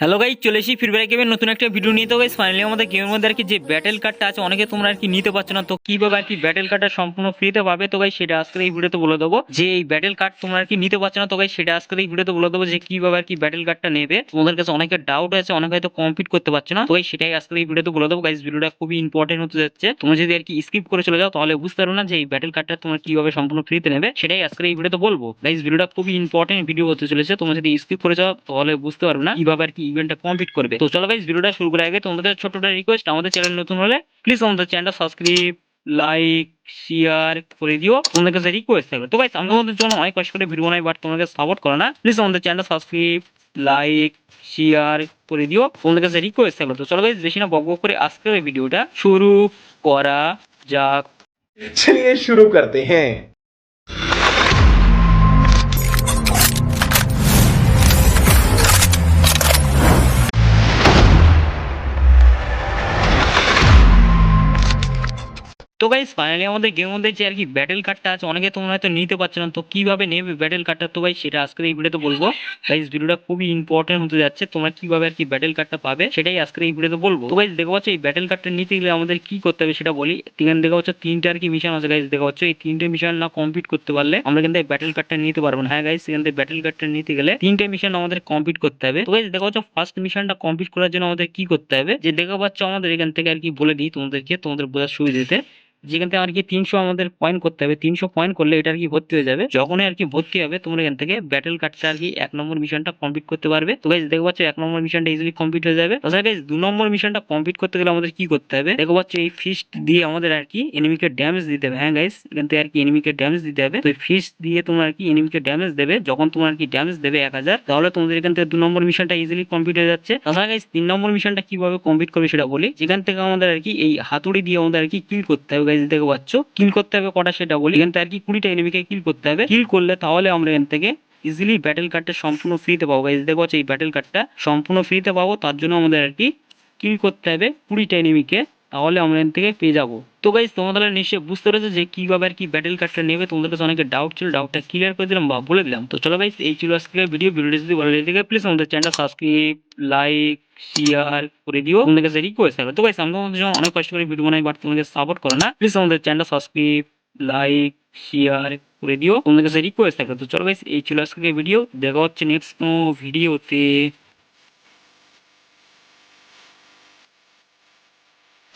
Hello guy চলে AC ফিরবার গেমের নতুন একটা ভিডিও নিয়ে। তো গাইস ফাইনালি আমাদের গেমের মধ্যে আর কি যে ব্যাটেল কার্ডটা আছে, অনেকে তোমরা আর কি নিতে পারছ না। তো কীভাবে আর কি ব্যাটেল কার্ডটা সম্পূর্ণ ফ্রিতে পাবে? তো গাই সেটা আজকে এই ভিডিওতে বলে দেবো। যে এই ব্যাটেল কার্ড তোমরা আর কি নিতে পারছ না, তো গাই সেটা আজকে এই ভিডিওতে বলে দেবো যে কীভাবে আর কি ব্যাটেল কার্ডটা নেবে। তোমাদের কাছে অনেকের ডাউট আছে, অনেকে হয়তো কমপ্লিট করতে পারছ না। তো গাই সেটাই আজকে এই ভিডিওতে বলে দেবো। গাইস ভিডিওটা খুবই ইম্পর্টেন্ট হতে যাচ্ছে। তোমরা যদি আর কি স্কিপ করে চলে যাও, তাহলে বুঝতে পারো না যে এই ব্যাটেল কার্ডটা তোমরা কীভাবে সম্পূর্ণ ফ্রিতে নেবে। সেটাই আজকে এই ভিডিওতে বলব। গাইস ভিডিওটা খুবই ইম্পর্টেন্ট ভিডিও হতে চলেছে। তোমরা যদি স্কিপ করে যাও, তাহলে বুঝতে পারবে না কীভাবে আর কি ইভেন্টটা কমপ্লিট করবে। তো চলো ভাই ভিডিওটা শুরু করার আগে তোমাদের ছোটটা রিকোয়েস্ট আমাদের চ্যানেল নতুন হলে প্লিজ আমাদের চ্যানেলটা সাবস্ক্রাইব লাইক শেয়ার করে দিও। তোমাদের কাছে রিকোয়েস্ট থাকবে। তো ভাই আমি তোমাদের জন্য অনেক কষ্ট করে ভিডিও বানাই বাট তোমাদের সাপোর্ট করো না। প্লিজ আমাদের চ্যানেলটা সাবস্ক্রাইব লাইক শেয়ার করে দিও। তোমাদের কাছে রিকোয়েস্ট থাকল। তো চলো ভাই বেশি না বকবক করে আজকের ভিডিওটা শুরু করা যাক। চলিয়ে শুরু করতে হ্যাঁ। তো গাইস ফাইনালি আমাদের গেমের মধ্যে যে আর কি ব্যাটেল কার্ডটা আছে, অনেকে তোমরা হয়তো নিতে পারছ না। তো কীভাবে নেবে ব্যাটেল কার্ডটা তো ভাই, সেটা আজকের এই ভিডিওতে বলব। গাইস ভিডিওটা খুবই ইম্পর্টেন্ট হতে যাচ্ছে। তোমরা কীভাবে আর কি ব্যাটেল কার্ডটা পাবে, সেটাই আজকের এই ভিডিওতে বলব। তো গাইস দেখা হচ্ছে এই ব্যাটেল কার্ডটা নিতে গেলে আমাদের কি করতে হবে সেটা বলি। এখানে দেখা হচ্ছে তিনটে আর কি মিশন আছে গাইস দেখা হচ্ছে এই তিনটে মিশন না কমপ্লিট করতে পারলে আমরা কিন্তু এই ব্যাটেল কার্ডটা নিতে পারব না। হ্যাঁ গাইস এখান থেকে ব্যাটেল কার্ডটা নিতে গেলে তিনটে মিশন আমাদের কমপ্লিট করতে হবে। তো গাইস দেখা হচ্ছে ফার্স্ট মিশনটা কমপ্লিট করার জন্য আমাদের কি করতে হবে? যে দেখা পাচ্ছ আমাদের এখান থেকে আর কি বলে দিই তোমাদেরকে, তোমাদের বোঝার সুবিধাতে। যেখান থেকে আর কি তিনশো আমাদের পয়েন্ট করতে হবে তিনশো পয়েন্ট করলে এটা আর কি ভর্তি হয়ে যাবে যখনই আর কি ভর্তি হবে তোমরা এখান থেকে ব্যাটেল কার্ডটা আর কি এক নম্বর মিশনটা কমপ্লিট করতে পারবে তো গাইজ দেখো পাচ্ছ এক নম্বর মিশনটা ইজিলি কমপ্লিট হয়ে যাবে তাছাড়া গাইজ দু নম্বর মিশনটা কমপ্লিট করতে গেলে আমাদের কি করতে হবে দেখো পাচ্ছ এই ফিস্ট দিয়ে আমাদের আর কি এনিমিকে ড্যামেজ দিতে হবে হ্যাঁ গাইজ এখান থেকে আর কি এনিমিকে ড্যামেজ দিতে হবে তো ফিস্ট দিয়ে তোমরা আর কি এনিমিকে ড্যামেজ দেবে যখন তোমার আর কি ড্যামেজ দেবে এক হাজার তাহলে তোমাদের এখান থেকে দু নম্বর মিশনটা ইজিলি কমপ্লিট হয়ে যাচ্ছে তাছাড়া গাইজ তিন নম্বর মিশনটা কীভাবে কমপ্লিট করবে সেটা বলি যেখান থেকে আমাদের আর কি এই হাতুড়ি দিয়ে আমাদের আর কি কিল করতে হবে গাইজ দেখতে পাচ্ছ। কিল করতে হবে কটা সেটা বলি এখান থেকে আর কি কুড়িটা এনিমিকে কিল করতে হবে। কিল করলে তাহলে আমরা এখান থেকে ইজিলি ব্যাটেল কার্ডটা সম্পূর্ণ ফ্রিতে পাবো। গাইজ দেখতে পাচ্ছ এই ব্যাটেল কার্ডটা সম্পূর্ণ ফ্রিতে পাবো। তার জন্য আমাদের আর কি কিল করতে হবে কুড়িটা এনিমিকে তাহলে আমরা এখান থেকে পেয়ে যাব। তো গাইজ তোমাদের নিশ্চয়ই বুঝতে পেরেছ যে কীভাবে আর কি ব্যাটেল কার্ডটা নেবে। তোমাদের কাছে অনেকে ডাউট ছিল ডাউটটা ক্লিয়ার করে দিলাম বা বলে দিলাম। তো চলো গাইজ এই ছিল আজকে ভিডিও ভিডিওটি যদি ভালো লেগে প্লিজ আমাদের চ্যানেলটা সাবস্ক্রাইব লাইক শেয়ার করে দিও। তোমাদের কাছে রিকোয়েস্ট থাকবে। তো গাইজ আমি তোমাদের জন্য অনেক কষ্ট করে ভিডিও বানাই বাট তোমাদের সাপোর্ট করো না। প্লিজ আমাদের চ্যানেলটা সাবস্ক্রাইব লাইক শেয়ার করে দিও। তোমাদের কাছে রিকোয়েস্ট থাকবে। তো চলো গাইজ এই ছিল আজকে ভিডিও দেখা হচ্ছে নেক্সট ভিডিওতে